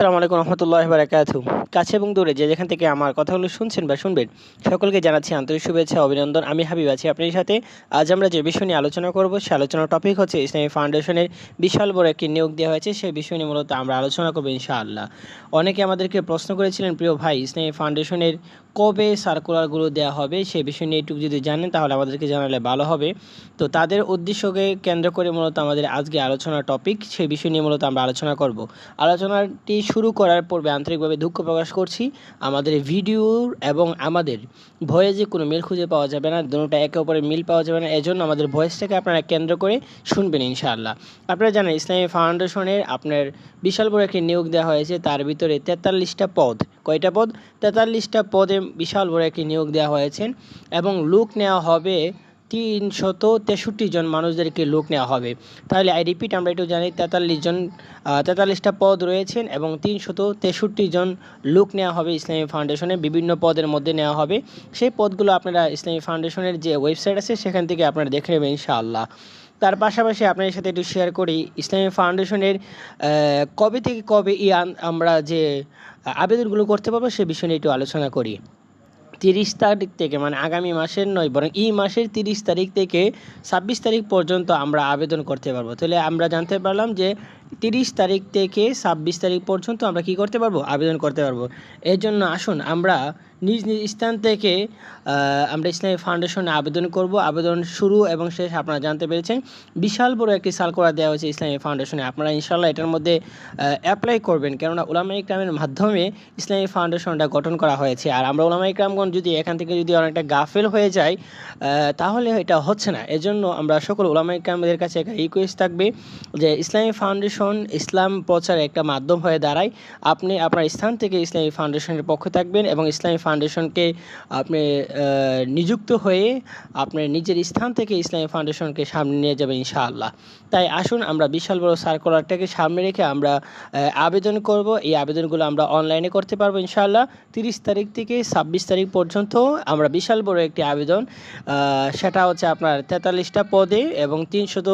আসসালামু আলাইকুম রহমতুল্লাহ বারাকাতু। কাছে এবং দূরে যে যেখান থেকে আমার কথাগুলো শুনছেন বা শুনবেন, সকলকে জানাচ্ছি আন্তরিক শুভেচ্ছা, অভিনন্দন। আমি হাবিব আছি আপনার সাথে। আজ আমরা যে বিষয় নিয়ে আলোচনা করব, সে আলোচনার টপিক হচ্ছে ইসলামী ফাউন্ডেশনের বিশাল বড় একটি নিয়োগ দেওয়া হয়েছে। সেই বিষয় নিয়ে মূলত আমরা আলোচনা করব ইনশাআল্লাহ। অনেকে আমাদেরকে প্রশ্ন করেছিলেন, প্রিয় ভাই, ইসলামী ফাউন্ডেশনের কবে সার্কুলারগুলো দেওয়া হবে? সেই বিষয় নিয়ে একটু যদি জানেন, তাহলে আমাদেরকে জানালে ভালো হবে। তো তাদের উদ্দেশ্যকে কেন্দ্র করে মূলত আমাদের আজকে আলোচনার টপিক সেই বিষয় নিয়ে মূলত আমরা আলোচনা করব। আলোচনাটি শুরু করার পূর্বে আন্তরিকভাবে দুঃখ প্রকাশ করছি। আমাদের ভিডিওর এবং আমাদের ভয়েসে কোনো মিল খুঁজে পাওয়া যাবে না দুটোটা একে অপরের মিল পাওয়া যাবে না, এজন্য আমাদের ভয়েসটাকে আপনারা কেন্দ্র করে শুনবেন ইনশাআল্লাহ। আপনারা জানেন, ইসলামী ফাউন্ডেশনের আপনার বিশাল বড় একটি নিয়োগ দেওয়া হয়েছে, তার ভিতরে তেতাল্লিশটা পদ, কয়টা পদ? তেতাল্লিশটা পদে বিশাল বড় একটি নিয়োগ দেওয়া হয়েছে এবং লোক নেওয়া হবে তিনশত তেষট্টি জন মানুষদেরকে লোক নেওয়া হবে। তাহলে আই রিপিট আমরা একটু জানি, তেতাল্লিশ জন তেতাল্লিশটা পদ রয়েছেন এবং তিনশত তেষট্টি জন লোক নেওয়া হবে ইসলামী ফাউন্ডেশনে, বিভিন্ন পদের মধ্যে নেওয়া হবে। সেই পদগুলো আপনারা ইসলামী ফাউন্ডেশনের যে ওয়েবসাইট আছে, সেখান থেকে আপনারা দেখে নেবেন ইনশাআল্লাহ। তার পাশাপাশি আপনাদের সাথে একটু শেয়ার করি, ইসলামী ফাউন্ডেশনের কবে থেকে কবে ই আমরা যে আবেদনগুলো করতে পারব, সে বিষয় একটু আলোচনা করি। তিরিশ তারিখ থেকে মানে আগামী মাসের নয়, বরং এই মাসের তিরিশ তারিখ থেকে ছাব্বিশ তারিখ পর্যন্ত আমরা আবেদন করতে পারব। তাহলে আমরা জানতে পারলাম যে তিরিশ তারিখ থেকে ছাব্বিশ তারিখ পর্যন্ত আমরা কি করতে পারব? আবেদন করতে পারব। এর জন্য আসুন, আমরা নিজ নিজ স্থান থেকে আমরা ইসলামী ফাউন্ডেশনে আবেদন করব। আবেদন শুরু এবং শেষ আপনারা জানতে পেরেছেন। বিশাল বড় একটি করা দেওয়া হয়েছে ইসলামী ফাউন্ডেশনে আপনারা ইনশাল্লাহ এটার মধ্যে অ্যাপ্লাই করবেন। কেননা ওলামা ইকরামের মাধ্যমে ইসলামী ফাউন্ডেশনটা গঠন করা হয়েছে। আর আমরা ওলামা ইকরামগণ যদি এখান থেকে যদি অনেকটা গাফেল হয়ে যায় তাহলে এটা হচ্ছে না। এজন্য আমরা সকল ওলামা ইকরামদের কাছে একটা রিকোয়েস্ট থাকবে যে ইসলামী ফাউন্ডেশন ইসলাম প্রচারের একটা মাধ্যম হয়ে দাঁড়ায়। আপনি আপনার স্থান থেকে ইসলামী ফাউন্ডেশনের পক্ষে থাকবেন এবং ইসলামী ফাউন্ডেশনকে আপনি নিযুক্ত হয়ে আপনার নিজের স্থান থেকে ইসলামী ফাউন্ডেশনকে সামনে নিয়ে যাবেন ইনশাআল্লাহ। তাই আসুন আমরা বিশাল বড় সার্কুলারটাকে সামনে রেখে আমরা আবেদন করব। এই আবেদনগুলো আমরা অনলাইনে করতে পারব ইনশাআল্লাহ। তিরিশ তারিখ থেকে ছাব্বিশ তারিখ পর্যন্ত আমরা বিশাল বড় একটি আবেদন সেটা হচ্ছে আপনার তেতাল্লিশটা পদে এবং তিনশত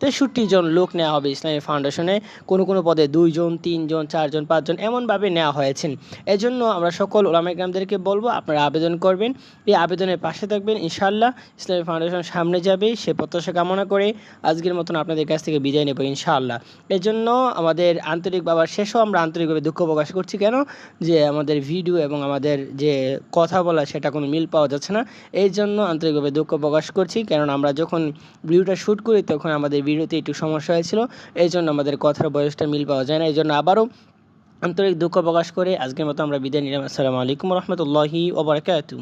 তেষট্টি জন লোক নেওয়া হবে ইসলামী ফাউন্ডেশনে কোনো কোনো পদে দুইজন, তিনজন, চারজন, পাঁচজন এমনভাবে নেওয়া হয়েছেন। এজন্য আমরা সকল ওলামাইকরামদেরকে বলব, আপনারা আবেদন করবেন। এই আবেদনের পাশে থাকবেন, ইনশাআল্লাহ। ইসলামী ফাউন্ডেশন সামনে যাবে, সে প্রত্যাশা কামনা করে আজকের মতন আপনাদের কাছ থেকে বিদায় নেব, ইনশাআল্লাহ। এজন্য আমাদের আন্তরিক বাবার শেষও আমরা আন্তরিকভাবে দুঃখ প্রকাশ করছি, কেন? যে আমাদের ভিডিও এবং আমাদের যে কথা বলা, সেটা কোনো মিল পাওয়া যাচ্ছে না। এই জন্য আন্তরিকভাবে দুঃখ প্রকাশ করছি, কেননা আমরা যখন ভিডিওটা শ্যুট করি, তখন আমাদের ভিডিওতে একটু সমস্যা হয়েছিল। এই জন্য আমাদের কথার বয়সটা মিল পাওয়া যায় না। এই জন্য আবারও আন্তরিক দুঃখ প্রকাশ করে আজকের মতো আমরা বিদায় নিলাম। আসসালামু আলাইকুম রহমতুল্লাহি ওবরাকাতু